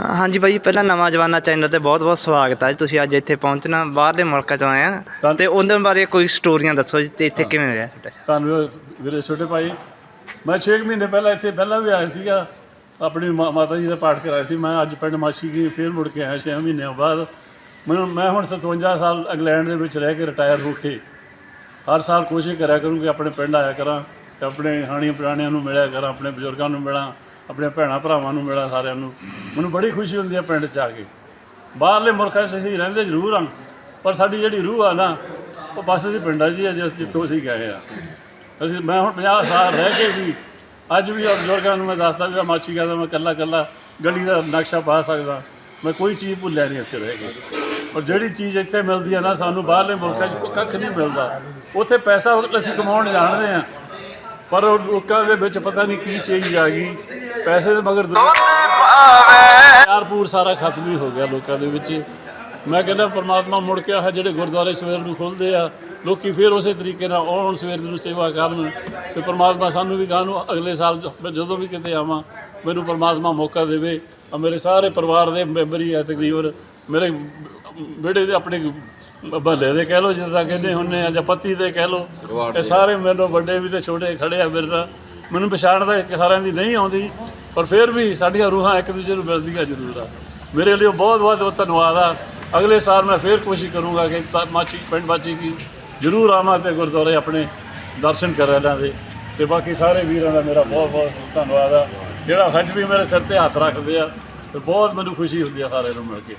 ਹਾਂਜੀ ਬਾਈ ਪਹਿਲਾਂ ਨਵਾਂ ਜਵਾਨਾ ਚੈਨਲ ਤੇ ਬਹੁਤ-ਬਹੁਤ ਸਵਾਗਤ ਹੈ ਜੀ। ਤੁਸੀਂ ਅੱਜ ਇੱਥੇ ਪਹੁੰਚਣਾ ਬਾਹਰਲੇ ਮੁਲਕਾਂ ਚੋਂ ਆਏ ਆ। ਤਾਂ- ਉਹਨਾਂ ਬਾਰੇ ਕੋਈ ਸਟੋਰੀਆਂ ਦੱਸੋ ਜੀ ਤੇ ਇੱਥੇ ਕਿਵੇਂ ਰਿਹਾ? ਤੁਹਾਨੂੰ ਵੀਰੇ ਛੋਟੇ ਭਾਈ ਮੈਂ 6 ਮਹੀਨੇ ਪਹਿਲਾਂ ਇੱਥੇ ਪਹਿਲਾਂ ਵੀ ਆਇਆ ਸੀਗਾ। ਆਪਣੀ ਮਾਤਾ ਜੀ ਦਾ ਪਾਠ ਕਰਾਇਆ ਸੀ। ਮੈਂ ਅੱਜ ਪਿੰਡ ਮਾਛੀ ਗਈ ਫਿਰ ਮੁੜ ਕੇ ਆਇਆ 6 ਮਹੀਨਿਆਂ ਬਾਅਦ। ਮੈਨੂੰ ਮੈਂ ਹੁਣ 57 ਸਾਲ ਇੰਗਲੈਂਡ ਦੇ ਵਿੱਚ ਰਹਿ ਕੇ ਰਿਟਾਇਰ ਹੋ ਕੇ ਹਰ ਸਾਲ ਕੋਸ਼ਿਸ਼ ਕਰਿਆ ਕਰੂੰ ਕਿ ਆਪਣੇ ਪਿੰਡ ਆਇਆ ਕਰਾਂ। ਤੇ ਆਪਣੇ ਹਾਣੀਆਂ ਪੁਰਾਣਿਆਂ ਨੂੰ ਮਿਲਿਆ ਕਰਾਂ, ਆਪਣੇ ਬਜ਼ੁਰਗਾਂ ਨੂੰ ਮਿਲਾਂ, ਆਪਣੇ ਭੈਣਾਂ ਭਰਾਵਾਂ ਨੂੰ ਮਿਲਾਂ ਸਾਰਿਆਂ ਨੂੰ। ਮੈਨੂੰ ਬੜੀ ਖੁਸ਼ੀ ਹੁੰਦੀ ਹੈ ਪਿੰਡ 'ਚ ਆ ਕੇ। ਬਾਹਰਲੇ ਮੁਲਕਾਂ 'ਚ ਅਸੀਂ ਰਹਿੰਦੇ ਜ਼ਰੂਰ ਹਾਂ ਪਰ ਸਾਡੀ ਜਿਹੜੀ ਰੂਹ ਆ ਨਾ, ਉਹ ਬਸ ਅਸੀਂ ਪਿੰਡਾਂ 'ਚ ਹੀ ਆ ਜਿੱਥੋਂ ਅਸੀਂ ਗਏ ਆ। ਅਸੀਂ, ਮੈਂ ਹੁਣ 50 ਸਾਲ ਰਹਿ ਕੇ ਵੀ, ਅੱਜ ਵੀ ਆ ਬਜ਼ੁਰਗਾਂ ਨੂੰ ਮੈਂ ਦੱਸਦਾ ਵੀ ਆਹ ਮਾਛੀ ਕਹਿੰਦਾ ਮੈਂ ਕੱਲਾ ਕੱਲਾ ਗਲੀ ਦਾ ਨਕਸ਼ਾ ਪਾ ਸਕਦਾ। ਮੈਂ ਕੋਈ ਚੀਜ਼ ਭੁੱਲਿਆ ਨਹੀਂ ਇੱਥੇ ਰਹਿ ਕੇ। ਔਰ ਜਿਹੜੀ ਚੀਜ਼ ਇੱਥੇ ਮਿਲਦੀ ਹੈ ਨਾ, ਸਾਨੂੰ ਬਾਹਰਲੇ ਮੁਲਕਾਂ 'ਚ ਕੱਖ ਨਹੀਂ ਮਿਲਦਾ। ਉੱਥੇ ਪੈਸਾ ਅਸੀਂ ਕਮਾਉਣ ਜਾਣਦੇ ਆ। ਪਰ ਉਹ ਲੋਕਾਂ ਦੇ ਵਿੱਚ ਪਤਾ ਨਹੀਂ ਕੀ ਚੀਜ਼ ਆ ਗਈ। ਪੈਸੇ ਦੇ ਮਗਰ ਪਿਆਰਪੂਰ ਸਾਰਾ ਖਤਮ ਹੀ ਹੋ ਗਿਆ ਲੋਕਾਂ ਦੇ ਵਿੱਚ। ਮੈਂ ਕਹਿੰਦਾ ਪਰਮਾਤਮਾ ਮੁੜ ਕੇ ਆਹ ਜਿਹੜੇ ਗੁਰਦੁਆਰੇ ਸਵੇਰ ਨੂੰ ਖੁੱਲਦੇ ਆ ਲੋਕੀ ਫਿਰ ਉਸੇ ਤਰੀਕੇ ਨਾਲ ਆਉਣ ਸਵੇਰ ਨੂੰ ਸੇਵਾ ਕਰਨ। ਤੇ ਪਰਮਾਤਮਾ ਸਾਨੂੰ ਵੀ ਗਾਂ ਨੂੰ ਅਗਲੇ ਸਾਲ ਜਦੋਂ ਵੀ ਕਿਤੇ ਆਵਾਂ ਮੈਨੂੰ ਪਰਮਾਤਮਾ ਮੌਕਾ ਦੇਵੇ। ਆ ਮੇਰੇ ਸਾਰੇ ਪਰਿਵਾਰ ਦੇ ਮੈਂਬਰ ਹੀ ਆ ਤਕਰੀਬਨ। ਮੇਰੇ ਬੇੜੇ ਦੇ ਆਪਣੇ ਬੱਲੇ ਦੇ ਕਹਿ ਲੋ ਜਿੱਦਾਂ ਕਹਿੰਦੇ ਹੁੰਨੇ ਆ ਜਾਂ ਪੱਤੀ ਦੇ ਕਹਿ ਲੋ ਇਹ ਸਾਰੇ ਮੈਨੂੰ ਵੱਡੇ ਵੀ ਤੇ ਛੋਟੇ ਖੜੇ ਆ ਮੇਰੇ ਨਾਲ। ਮੈਨੂੰ ਪਛਾਣ ਤਾਂ ਇੱਕ ਸਾਰਿਆਂ ਦੀ ਨਹੀਂ ਆਉਂਦੀ ਪਰ ਫਿਰ ਵੀ ਸਾਡੀਆਂ ਰੂਹਾਂ ਇੱਕ ਦੂਜੇ ਨੂੰ ਮਿਲਦੀਆਂ ਜ਼ਰੂਰ ਆ। ਮੇਰੇ ਲਈ ਬਹੁਤ ਬਹੁਤ ਧੰਨਵਾਦ ਆ। ਅਗਲੇ ਸਾਲ ਮੈਂ ਫਿਰ ਕੋਸ਼ਿਸ਼ ਕਰੂੰਗਾ ਕਿ ਮਾਚੀ ਪਿੰਡ ਮਾਚੀ ਕੀ ਜ਼ਰੂਰ ਆਵਾਂ ਤੇ ਗੁਰਦੁਆਰੇ ਆਪਣੇ ਦਰਸ਼ਨ ਕਰਾਂ ਇਹਨਾਂ ਦੇ। ਤੇ ਬਾਕੀ ਸਾਰੇ ਵੀਰਾਂ ਦਾ ਮੇਰਾ ਬਹੁਤ ਬਹੁਤ ਧੰਨਵਾਦ ਆ। ਜਿਹੜਾ ਅੱਜ ਵੀ ਮੇਰੇ ਸਿਰ ਤੇ ਹੱਥ ਰੱਖਦੇ ਆ ਤੇ ਬਹੁਤ ਮੈਨੂੰ ਖੁਸ਼ੀ ਹੁੰਦੀ ਆ ਸਾਰਿਆਂ ਨੂੰ ਮਿਲ ਕੇ।